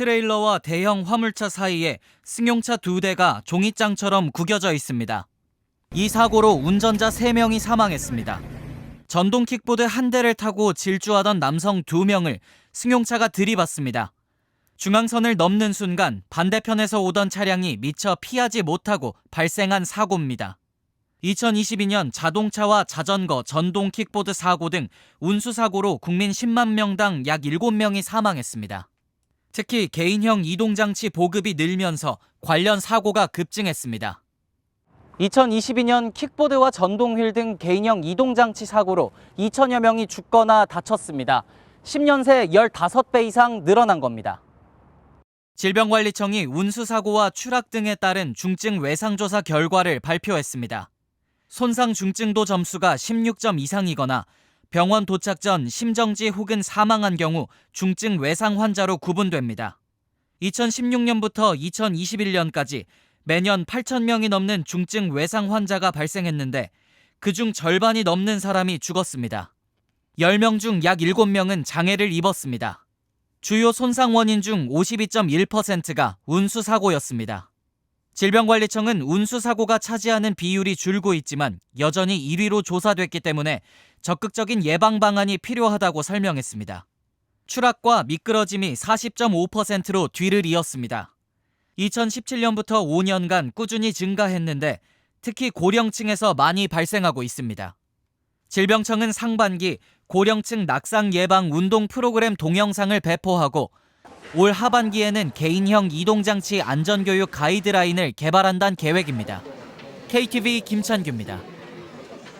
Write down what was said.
트레일러와 대형 화물차 사이에 승용차 두 대가 종이장처럼 구겨져 있습니다. 이 사고로 운전자 3명이 사망했습니다. 전동 킥보드 한 대를 타고 질주하던 남성 2명을 승용차가 들이받습니다. 중앙선을 넘는 순간 반대편에서 오던 차량이 미처 피하지 못하고 발생한 사고입니다. 2022년 자동차와 자전거, 전동 킥보드 사고 등 운수 사고로 국민 10만 명당 약 7명이 사망했습니다. 특히 개인형 이동장치 보급이 늘면서 관련 사고가 급증했습니다. 2022년 킥보드와 전동휠 등 개인형 이동장치 사고로 2천여 명이 죽거나 다쳤습니다. 10년 새 15배 이상 늘어난 겁니다. 질병관리청이 운수사고와 추락 등에 따른 중증 외상조사 결과를 발표했습니다. 손상 중증도 점수가 16점 이상이거나 병원 도착 전 심정지 혹은 사망한 경우 중증 외상 환자로 구분됩니다. 2016년부터 2021년까지 매년 8,000명이 넘는 중증 외상 환자가 발생했는데 그중 절반이 넘는 사람이 죽었습니다. 10명 중 약 7명은 장애를 입었습니다. 주요 손상 원인 중 52.1%가 운수사고였습니다. 질병관리청은 운수사고가 차지하는 비율이 줄고 있지만 여전히 1위로 조사됐기 때문에 적극적인 예방 방안이 필요하다고 설명했습니다. 추락과 미끄러짐이 40.5%로 뒤를 이었습니다. 2017년부터 5년간 꾸준히 증가했는데 특히 고령층에서 많이 발생하고 있습니다. 질병청은 상반기 고령층 낙상 예방 운동 프로그램 동영상을 배포하고 올 하반기에는 개인형 이동장치 안전교육 가이드라인을 개발한다는 계획입니다. KTV 김찬규입니다.